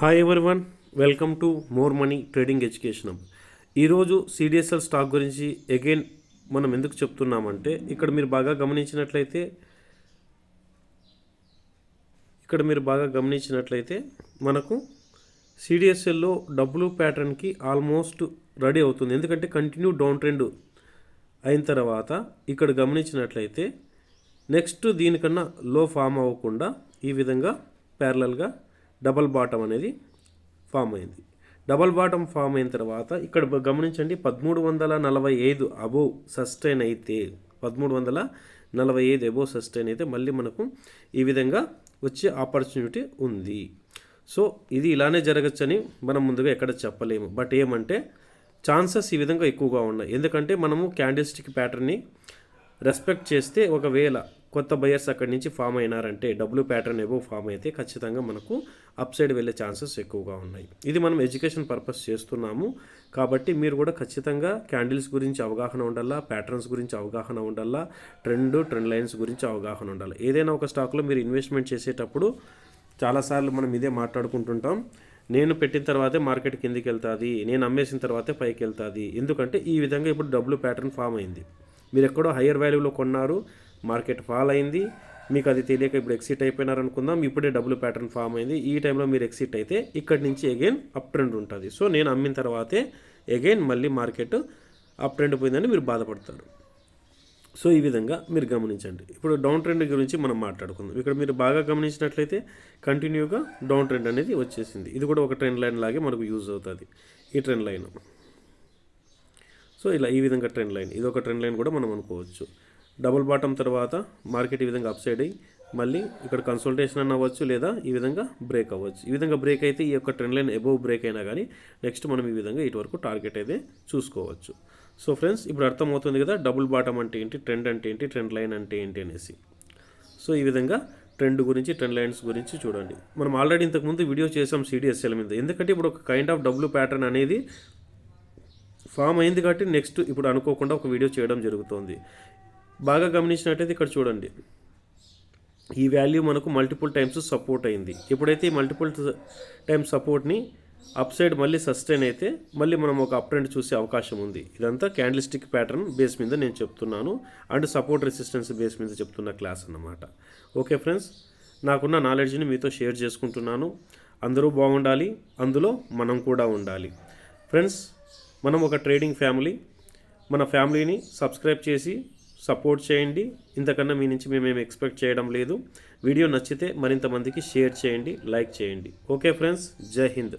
Hi everyone welcome to more money trading education ఈరోజు CDSL stock గురించి again మనం ఎందుకు చెప్తున్నామంటే ఇక్కడ మీరు బాగా గమనించినట్లయితే ఇక్కడ మీరు బాగా గమనించినట్లయితే మనకు సిడిఎస్ఎల్లో డబ్బులు ప్యాటర్న్కి ఆల్మోస్ట్ రెడీ అవుతుంది. ఎందుకంటే కంటిన్యూ డౌన్ ట్రెండ్ అయిన తర్వాత ఇక్కడ గమనించినట్లయితే నెక్స్ట్ దీనికన్నా లో ఫామ్ అవ్వకుండా ఈ విధంగా ప్యారలల్గా డబల్ బాటమ్ అనేది ఫామ్ అయింది. డబల్ బాటమ్ ఫామ్ అయిన తర్వాత ఇక్కడ గమనించండి పదమూడు వందల నలభై ఐదు అబోవ్ సస్టైన్ అయితే పదమూడు వందల నలభై ఐదు అబోవ్ సస్టైన్ అయితే మళ్ళీ మనకు ఈ విధంగా వచ్చే ఆపర్చునిటీ ఉంది. సో ఇది ఇలానే జరగచ్చని మనం ముందుగా ఎక్కడ చెప్పలేము. బట్ ఏమంటే ఛాన్సెస్ ఈ విధంగా ఎక్కువగా ఉన్నాయి. ఎందుకంటే మనము క్యాండిల్ స్టిక్ ప్యాటర్న్ని రెస్పెక్ట్ చేస్తే ఒకవేళ కొత్త బయర్స్ అక్కడి నుంచి ఫామ్ అయినారంటే డబ్ల్యూ ప్యాటర్న్ ఏవో ఫామ్ అయితే ఖచ్చితంగా మనకు అప్ సైడ్ వెళ్ళే ఛాన్సెస్ ఎక్కువగా ఉన్నాయి. ఇది మనం ఎడ్యుకేషన్ పర్పస్ చేస్తున్నాము. కాబట్టి మీరు కూడా ఖచ్చితంగా క్యాండిల్స్ గురించి అవగాహన ఉండాలా ప్యాటర్న్స్ గురించి అవగాహన ఉండాలా ట్రెండ్ ట్రెండ్ లైన్స్ గురించి అవగాహన ఉండాలి? ఏదైనా ఒక స్టాక్లో మీరు ఇన్వెస్ట్మెంట్ చేసేటప్పుడు చాలాసార్లు మనం ఇదే మాట్లాడుకుంటుంటాం. నేను పెట్టిన తర్వాతే మార్కెట్ కిందికి వెళ్తుంది నేను అమ్మేసిన తర్వాతే పైకి వెళ్తుంది ఎందుకంటే ఈ విధంగా ఇప్పుడు డబ్ల్యూ ప్యాటర్న్ ఫామ్ అయింది. మీరు ఎక్కడో హయ్యర్ వాల్యూలో కొన్నారు మార్కెట్ ఫాల్ అయింది మీకు అది తెలియక ఇప్పుడు ఎక్సిట్ అయిపోయినారు అనుకుందాం ఇప్పుడే డబ్బులు ప్యాటర్న్ ఫామ్ అయింది ఈ టైంలో మీరు ఎక్సిట్ అయితే ఇక్కడి నుంచి అగైన్ అప్ ట్రెండ్ ఉంటుంది. సో నేను అమ్మిన తర్వాతే అగైన్ మళ్ళీ మార్కెట్ అప్ ట్రెండ్ పోయిందని మీరు బాధపడతారు. సో ఈ విధంగా మీరు గమనించండి. ఇప్పుడు డౌన్ ట్రెండ్ గురించి మనం మాట్లాడుకుందాం. ఇక్కడ మీరు బాగా గమనించినట్లయితే కంటిన్యూగా డౌన్ ట్రెండ్ అనేది వచ్చేసింది. ఇది కూడా ఒక ట్రెండ్ లైన్ లాగే మనకు యూజ్ అవుతుంది. ఈ ట్రెండ్ లైన్ సో ఇలా ఈ విధంగా ట్రెండ్ లైన్ ఇది ఒక ట్రెండ్ లైన్ కూడా మనం అనుకోవచ్చు. డబుల్ బాటమ్ తర్వాత మార్కెట్ ఈ విధంగా అప్ సైడ్ అయ్యి మళ్ళీ ఇక్కడ కన్సల్టేషన్ అని అవ్వచ్చు లేదా ఈ విధంగా బ్రేక్ అవ్వచ్చు. ఈ విధంగా బ్రేక్ అయితే ఈ యొక్క ట్రెండ్ లైన్ అబోవ్ బ్రేక్ అయినా కానీ నెక్స్ట్ మనం ఈ విధంగా ఇటు వరకు టార్గెట్ అయితే చూసుకోవచ్చు. సో ఫ్రెండ్స్ ఇప్పుడు అర్థమవుతుంది కదా డబుల్ బాటమ్ అంటే ఏంటి ట్రెండ్ అంటే ఏంటి ట్రెండ్ లైన్ అంటే ఏంటి అనేసి. సో ఈ విధంగా ట్రెండ్ గురించి ట్రెండ్ లైన్స్ గురించి చూడండి. మనం ఆల్రెడీ ఇంతకుముందు వీడియో చేసాం సిడిఎస్ఎల్ మీద. ఎందుకంటే ఇప్పుడు ఒక కైండ్ ఆఫ్ డబ్ల్యూ ప్యాటర్న్ అనేది ఫామ్ అయింది కాబట్టి నెక్స్ట్ ఇప్పుడు అనుకోకుండా ఒక వీడియో చేయడం జరుగుతుంది. బాగా గమనించినట్టయితే ఇక్కడ చూడండి. ఈ వాల్యూ మనకు మల్టిపుల్ టైమ్స్ సపోర్ట్ అయింది. ఎప్పుడైతే ఈ మల్టిపుల్ టైమ్స్ సపోర్ట్ని అప్ సైడ్ మళ్ళీ సస్టైన్ అయితే మళ్ళీ మనం ఒక అప్ ట్రెండ్ చూసే అవకాశం ఉంది. ఇదంతా క్యాండిల్స్టిక్ ప్యాటర్న్ బేస్ మీద నేను చెప్తున్నాను. అండ్ సపోర్ట్ రెసిస్టెన్స్ బేస్ మీద చెప్తున్న క్లాస్ అన్నమాట. ఓకే ఫ్రెండ్స్ నాకున్న నాలెడ్జ్ని మీతో షేర్ చేసుకుంటున్నాను. అందరూ బాగుండాలి. అందులో మనం కూడా ఉండాలి. ఫ్రెండ్స్ మనం ఒక ట్రేడింగ్ ఫ్యామిలీ మన ఫ్యామిలీని సబ్స్క్రైబ్ చేసి సపోర్ట్ చేయండి. ఇంతకన్నా మీ నుంచి మేమేమి ఎక్స్పెక్ట్ చేయడం లేదు. వీడియో నచ్చితే మరింత మందికి షేర్ చేయండి లైక్ చేయండి. Okay friends Jai Hind